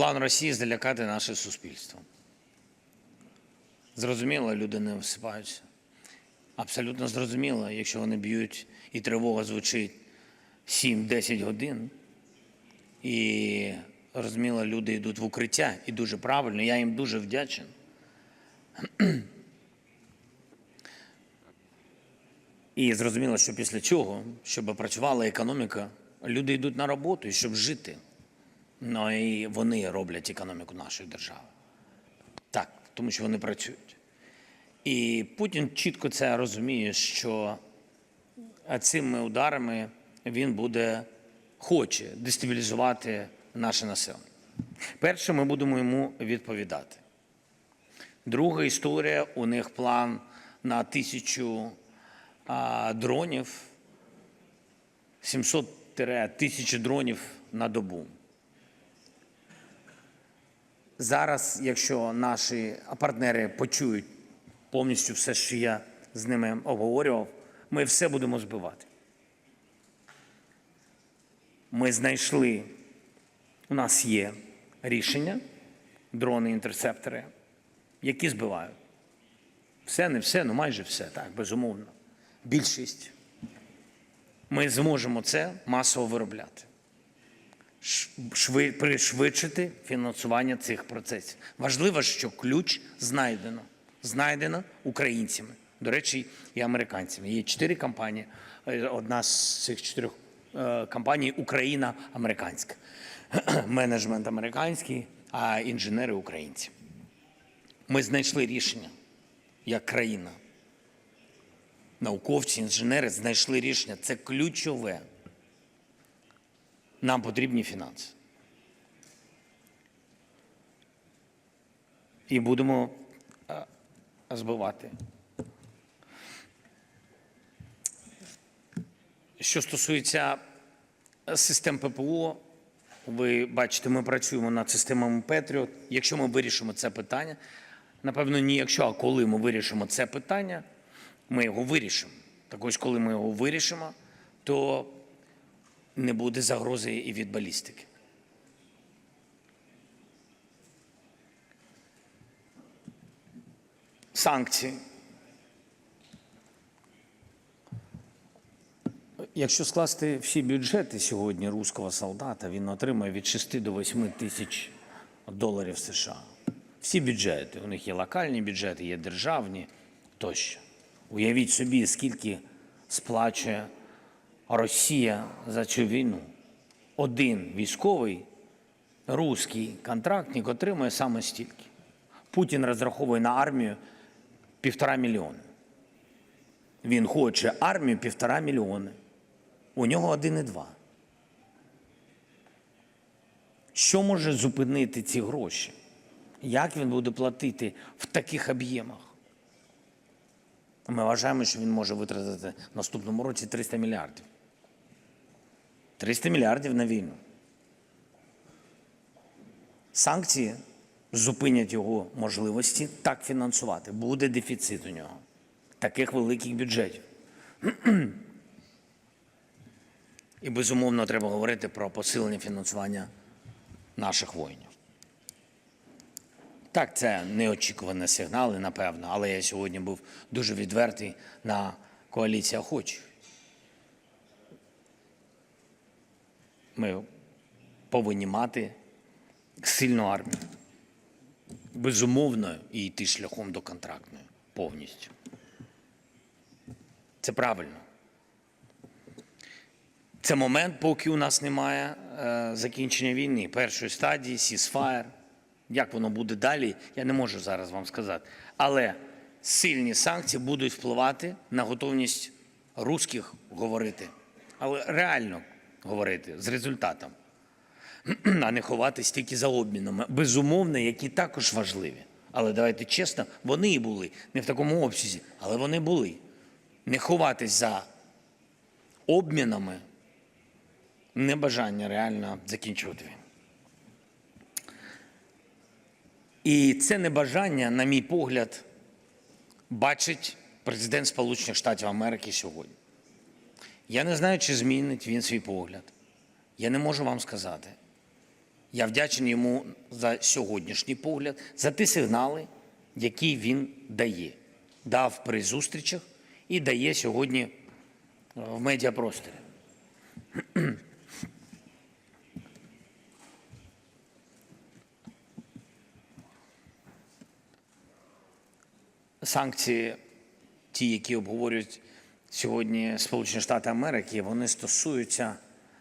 План Росії залякати наше суспільство. Зрозуміло, люди не всипаються. Абсолютно зрозуміло, якщо вони б'ють і тривога звучить 7-10 годин, і розуміло, люди йдуть в укриття, і дуже правильно, я їм дуже вдячен. І зрозуміло, що після цього, щоб працювала економіка, люди йдуть на роботу, щоб жити. Ну і вони роблять економіку нашої держави. Так, тому що вони працюють. І Путін чітко це розуміє, що цими ударами він буде хоче дестабілізувати наше населення. Перше, ми будемо йому відповідати. Друга історія у них план на тисячу а, дронів, 700-1000 дронів на добу. Зараз, якщо наші партнери почують повністю все, що я з ними обговорював, ми все будемо збивати. Ми знайшли, у нас є рішення, дрони-інтерсептори, які збивають. Все, не все, ну майже все, так, безумовно. Більшість. Ми зможемо це масово виробляти. Шви, пришвидшити фінансування цих процесів. Важливо, що ключ знайдено. Знайдено українцями. До речі, і американцями. Є чотири компанії. Е, Одна з цих чотирьох е, компаній Україна американська. Менеджмент американський, а інженери українці. Ми знайшли рішення як країна. Науковці, інженери знайшли рішення. Це ключове. Нам потрібні фінанси. І будемо е, збивати. Що стосується систем ППО, ви бачите, ми працюємо над системами Петріот. Якщо ми вирішимо це питання, напевно, не якщо, а коли ми вирішимо це питання, ми його вирішимо. Так ось, коли ми його вирішимо, то не буде загрози і від балістики. Санкції. Якщо скласти всі бюджети сьогодні руського солдата, він отримує від 6 до 8 тисяч доларів США. Всі бюджети. У них є локальні бюджети, є державні тощо. Уявіть собі, скільки сплачує Росія за цю війну. Один військовий руський контрактник отримує саме стільки. Путін розраховує на армію півтора мільйони. Він хоче армію півтора мільйони. У нього 1,2. Що може зупинити ці гроші? Як він буде платити в таких об'ємах? Ми вважаємо, що він може витратити в наступному році 300 мільярдів. 300 мільярдів на війну. Санкції зупинять його можливості так фінансувати. Буде дефіцит у нього. Таких великих бюджетів. І безумовно треба говорити про посилення фінансування наших воїнів. Так, це неочікувані сигнали, напевно, але я сьогодні був дуже відвертий на коаліції охочих. Ми повинні мати сильну армію. Безумовно, і йти шляхом до контрактної повністю. Це правильно. Це момент, поки у нас немає е, закінчення війни, першої стадії, сісфаєр. Як воно буде далі, я не можу зараз вам сказати. Але сильні санкції будуть впливати на готовність русських говорити, але реально говорити з результатом, а не ховатись тільки за обмінами. Безумовно, які також важливі. Але давайте чесно, вони і були не в такому обсязі, але вони були. Не ховатись за обмінами, небажання реально закінчувати. І це небажання, на мій погляд, бачить президент Сполучених Штатів Америки сьогодні. Я не знаю, чи змінить він свій погляд. Я не можу вам сказати. Я вдячний йому за сьогоднішній погляд, за ті сигнали, які він дає. Дав при зустрічах і дає сьогодні е, в медіапросторі. Санкції, ті, які обговорюють сьогодні Сполучені Штати Америки, вони стосуються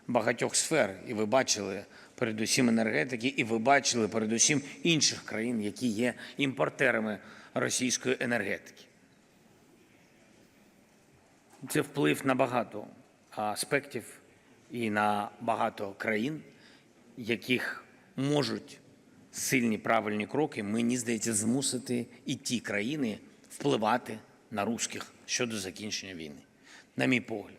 багатьох сфер. І ви бачили передусім енергетики, і ви бачили передусім інших країн, які є імпортерами російської енергетики. Це вплив на багато аспектів і на багато країн, яких можуть сильні правильні кроки, мені здається, змусити і ті країни впливати на русських щодо закінчення війни. На мій погляд.